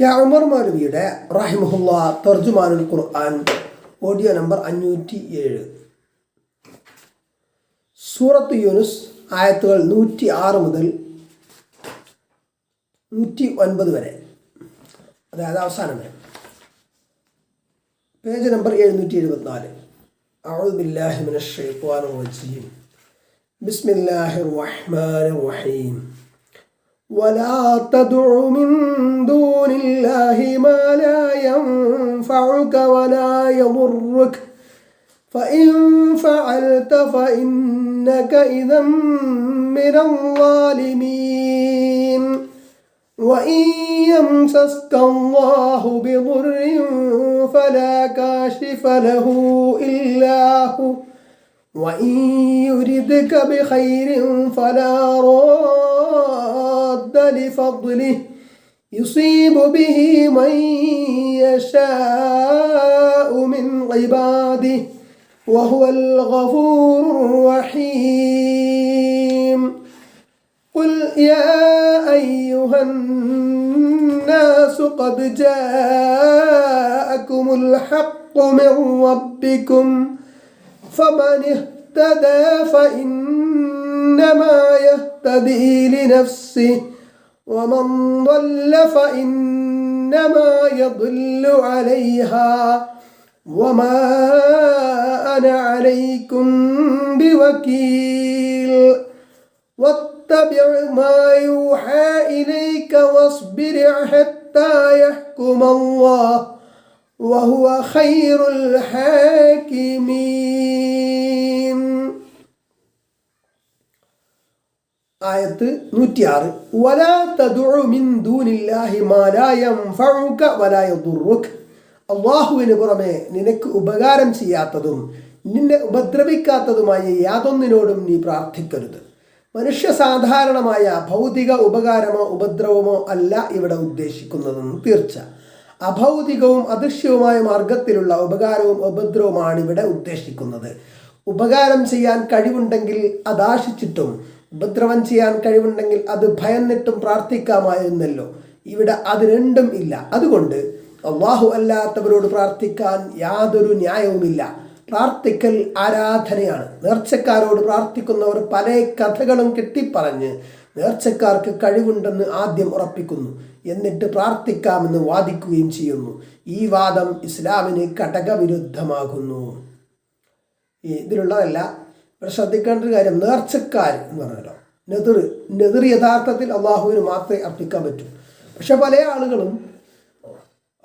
K Umar മൗലവിയുടെ റഹിമഹുല്ല തർജുമാനുൽ ഖുർആൻ audio number അഞ്ഞൂറ്റി ഏഴ് സൂറത്ത് യൂനുസ് ആയത്തുകൾ നൂറ്റി ആറ് മുതൽ നൂറ്റി ഒൻപത് വരെ. അതായത് അവസാനം വരെ. പേജ് നമ്പർ എഴുന്നൂറ്റി എഴുപത്തിനാല് അഴുബില്ലാഹിമിൻ ഷെയ്ഖ്വാൻ ബിസ്മില്ലാഹിർ റഹ്മാൻ റഹീം. ولا تدع من دون الله ما لا ينفعك ولا يضرك. فإن فعلت فإنك إذا من الظالمين. وإن يمسسك الله بضر فلا كاشف له إلا هو. وإن يردك بخير فلا راد لفضله. يصيب به من يشاء من عباده وهو الغفور الرحيم. قل يا أيها الناس قد جاءكم الحق من ربكم فمن اهتدى فإنما يهتدي لنفسه ومن ضل فإنما يضل عليها وما أنا عليكم بوكيل. واتبع ما يوحى إليك واصبر حتى يحكم الله. വഹുവ ഖൈറുൽ ഹാക്കിമീൻ ആയത്ത് നൂറ്റിയാറ്. വലാ തദുഉ മിൻ ദൂനില്ലാഹി മാ ലാ യൻഫഉക വലാ യദുറുക. അള്ളാഹുവിന് പുറമെ നിനക്ക് ഉപകാരം ചെയ്യാത്തതും നിന്നെ ഉപദ്രവിക്കാത്തതുമായ യാതൊന്നിനോടും നീ പ്രാർത്ഥിക്കരുത്. മനുഷ്യ സാധാരണമായ ഭൗതിക ഉപകാരമോ ഉപദ്രവമോ അല്ല ഇവിടെ ഉദ്ദേശിക്കുന്നതെന്ന് തീർച്ച. അഭൗതികവും അദൃശ്യവുമായ മാർഗത്തിലുള്ള ഉപകാരവും ഉപദ്രവമാണ് ഇവിടെ ഉദ്ദേശിക്കുന്നത്. ഉപകാരം ചെയ്യാൻ കഴിവുണ്ടെങ്കിൽ അതാശിച്ചിട്ടും ഉപദ്രവം ചെയ്യാൻ കഴിവുണ്ടെങ്കിൽ അത് ഭയന്നിട്ടും പ്രാർത്ഥിക്കാമായിരുന്നല്ലോ. ഇവിടെ അത് രണ്ടും ഇല്ല. അതുകൊണ്ട് അള്ളാഹു അല്ലാത്തവരോട് പ്രാർത്ഥിക്കാൻ യാതൊരു ന്യായവുമില്ല. പ്രാർത്ഥിക്കൽ ആരാധനയാണ്. നേർച്ചക്കാരോട് പ്രാർത്ഥിക്കുന്നവർ പല കഥകളും കെട്ടിപ്പറഞ്ഞ് നേർച്ചക്കാർക്ക് കഴിവുണ്ടെന്ന് ആദ്യം ഉറപ്പിക്കുന്നു. എന്നിട്ട് പ്രാർത്ഥിക്കാമെന്ന് വാദിക്കുകയും ചെയ്യുന്നു. ഈ വാദം ഇസ്ലാമിന് ഘടകവിരുദ്ധമാകുന്നു ഇതിലുള്ളതല്ല ഇവിടെ ശ്രദ്ധിക്കേണ്ട ഒരു കാര്യം നേർച്ചക്കാർ എന്ന് പറഞ്ഞല്ലോ. നെതിർ നെതിർ യഥാർത്ഥത്തിൽ അള്ളാഹുവിന് മാത്രമേ അർപ്പിക്കാൻ പറ്റൂ. പക്ഷെ പല ആളുകളും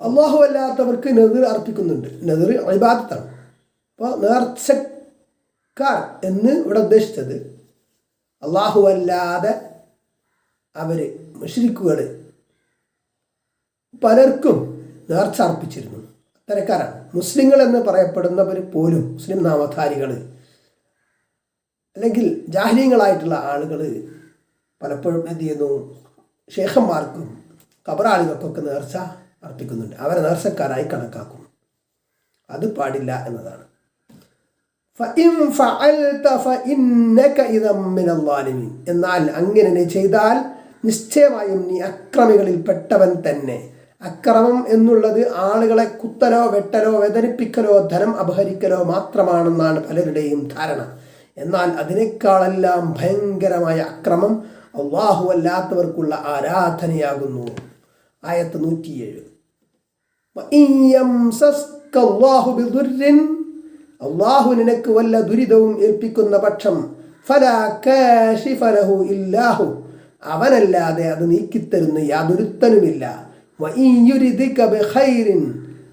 അള്ളാഹു അല്ലാത്തവർക്ക് നെതിർ അർപ്പിക്കുന്നുണ്ട്. നെതിർ അഭിബാധത്താണ് അപ്പോൾ നേർച്ചക്കാർ എന്ന് ഇവിടെ ഉദ്ദേശിച്ചത് അള്ളാഹു അല്ലാതെ അവർ മുഷരിക്കുകൾ പലർക്കും നേർച്ച അർപ്പിച്ചിരുന്നു അത്തരക്കാരാണ്. മുസ്ലിങ്ങൾ എന്ന് പറയപ്പെടുന്നവർ പോലും മുസ്ലിം നാമധാരികൾ അല്ലെങ്കിൽ ജാഹ്ലീങ്ങളായിട്ടുള്ള ആളുകൾ പലപ്പോഴും എന്ത് ചെയ്യുന്നു? ഷേഖന്മാർക്കും കബറാളികൾക്കൊക്കെ നേർച്ച അർപ്പിക്കുന്നുണ്ട്. അവരെ നേർച്ചക്കാരായി കണക്കാക്കും. അത് പാടില്ല എന്നതാണ്. എന്നാൽ അങ്ങനെ ചെയ്താൽ നിശ്ചയമായും നീ അക്രമികളിൽ പെട്ടവൻ തന്നെ. അക്രമം എന്നുള്ളത് ആളുകളെ കുത്തലോ വെട്ടലോ വേദനിപ്പിക്കലോ ധനം അപഹരിക്കലോ മാത്രമാണെന്നാണ് പലരുടെയും ധാരണ. എന്നാൽ അതിനേക്കാളെല്ലാം ഭയങ്കരമായ അക്രമം അള്ളാഹു അല്ലാത്തവർക്കുള്ള ആരാധനയാകുന്നു. ആയത്ത് നൂറ്റിയേഴ്. അള്ളാഹു നിനക്ക് വല്ല ദുരിതവും ഏൽപ്പിക്കുന്ന പക്ഷം ഫലാഹു ഇല്ലാഹു. അവനല്ലാതെ അത് നീക്കിത്തരുന്ന യാതൊരുത്തനുമില്ല.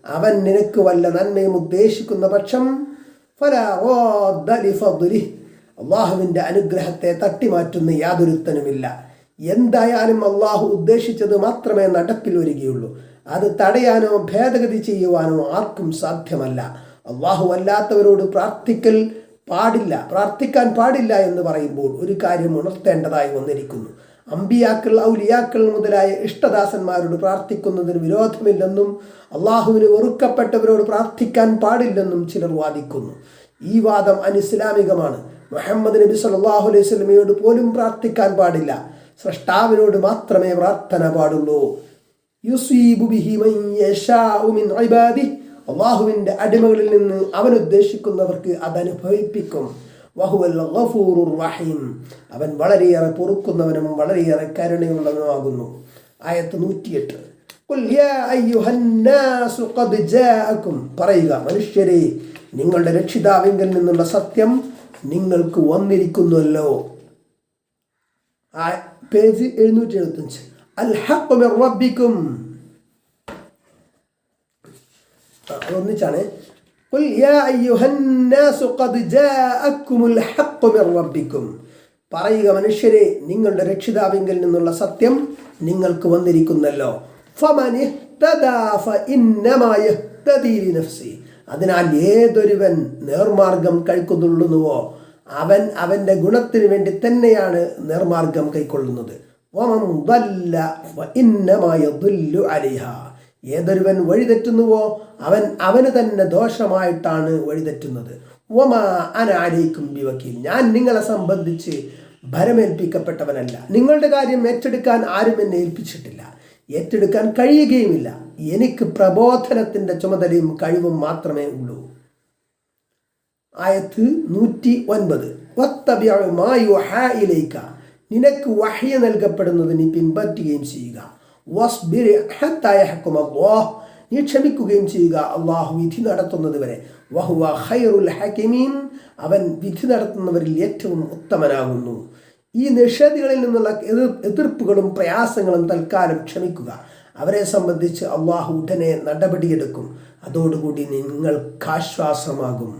അവൻ നിനക്ക് വല്ല നന്മയും ഉദ്ദേശിക്കുന്ന പക്ഷം അള്ളാഹുവിന്റെ അനുഗ്രഹത്തെ തട്ടിമാറ്റുന്ന യാതൊരുത്തനുമില്ല. എന്തായാലും അള്ളാഹു ഉദ്ദേശിച്ചത് മാത്രമേ നടപ്പിൽ വരികയുള്ളൂ. അത് തടയാനോ ഭേദഗതി ചെയ്യുവാനോ ആർക്കും സാധ്യമല്ല. അള്ളാഹു അല്ലാത്തവരോട് പ്രാർത്ഥിക്കൽ പാടില്ല. പ്രാർത്ഥിക്കാൻ പാടില്ല എന്ന് പറയുമ്പോൾ ഒരു കാര്യം ഉണർത്തേണ്ടതായി വന്നിരിക്കുന്നു. അമ്പിയാക്കൾ ഔലിയാക്കൾ മുതലായ ഇഷ്ടദാസന്മാരോട് പ്രാർത്ഥിക്കുന്നതിന് വിരോധമില്ലെന്നും അള്ളാഹുവിന് വെറുക്കപ്പെട്ടവരോട് പ്രാർത്ഥിക്കാൻ പാടില്ലെന്നും ചിലർ വാദിക്കുന്നു. ഈ വാദം അനിസ്ലാമികമാണ്. മുഹമ്മദ് നബി സല്ലല്ലാഹു അലൈഹി സ്വലമയോട് പോലും പ്രാർത്ഥിക്കാൻ പാടില്ല. സൃഷ്ടാവിനോട് മാത്രമേ പ്രാർത്ഥന പാടുള്ളൂ. അള്ളാഹുവിന്റെ അടിമകളിൽ നിന്ന് അവൻ ഉദ്ദേശിക്കുന്നവർക്ക് അത് വഹുവൽ ഗഫൂറുർ റഹീം. അവൻ വളരെയേറെ പൊറുക്കുന്നവനും വളരെയേറെ കരുണയുള്ളവനുമാകുന്നു. ആയത്ത് നൂറ്റിയെട്ട്. പറയുക മനുഷ്യരെ നിങ്ങളുടെ രക്ഷിതാവിങ്കിൽ നിന്നുള്ള സത്യം നിങ്ങൾക്ക് വന്നിരിക്കുന്നുവല്ലോ. പേജ് എഴുന്നൂറ്റി എഴുപത്തഞ്ച് അൽ ഹഖ് ഒന്നിച്ചാണ്. قل يا أيها الناس قد جاءكم الحق من ربكم പറയുക മനുഷ്യരെ നിങ്ങളുടെ രക്ഷിതാവിങ്കിൽ നിന്നുള്ള സത്യം നിങ്ങൾക്ക് വന്നിരിക്കുന്നല്ലോ فمن اهتدى فإنما يهتدي لنفسه അതിനാൽ ഏതൊരുവൻ നേർമാർഗം കൈക്കൊള്ളുന്നുവോ അവൻ അവൻ്റെ ഗുണത്തിന് വേണ്ടി തന്നെയാണ് നേർമാർഗം കൈക്കൊള്ളുന്നത് ഏതൊരുവൻ വഴിതെറ്റുന്നുവോ അവൻ അവന് തന്നെ ദോഷമായിട്ടാണ് വഴിതെറ്റുന്നത് ഒമാ അനാലയിക്കും ബിവക്കീൽ. ഞാൻ നിങ്ങളെ സംബന്ധിച്ച് ഭരമേൽപ്പിക്കപ്പെട്ടവനല്ല. നിങ്ങളുടെ കാര്യം ഏറ്റെടുക്കാൻ ആരും എന്നെ ഏൽപ്പിച്ചിട്ടില്ല. ഏറ്റെടുക്കാൻ കഴിയുകയുമില്ല. എനിക്ക് പ്രബോധനത്തിന്റെ ചുമതലയും കഴിവും മാത്രമേ ഉള്ളൂ. ആയത്ത് നൂറ്റി ഒൻപത് ഒത്തബ്യായുമായി നിനക്ക് വഹ്യ നീ പിൻപറ്റുകയും ചെയ്യുക. നീ ക്ഷമിക്കുകയും ചെയ്യുക അള്ളാഹു വിധി നടത്തുന്നത് വരെ വഹുവ ഖൈറുൽ ഹക്കിമീൻ അവൻ വിധി നടത്തുന്നവരിൽ ഏറ്റവും ഉത്തമനാകുന്നു. ഈ നിഷേധികളിൽ നിന്നുള്ള എതിർ എതിർപ്പുകളും പ്രയാസങ്ങളും തൽക്കാലം ക്ഷമിക്കുക. അവരെ സംബന്ധിച്ച് അള്ളാഹു ഉടനെ നടപടിയെടുക്കും. അതോടുകൂടി നിങ്ങൾക്ക് ആശ്വാസമാകും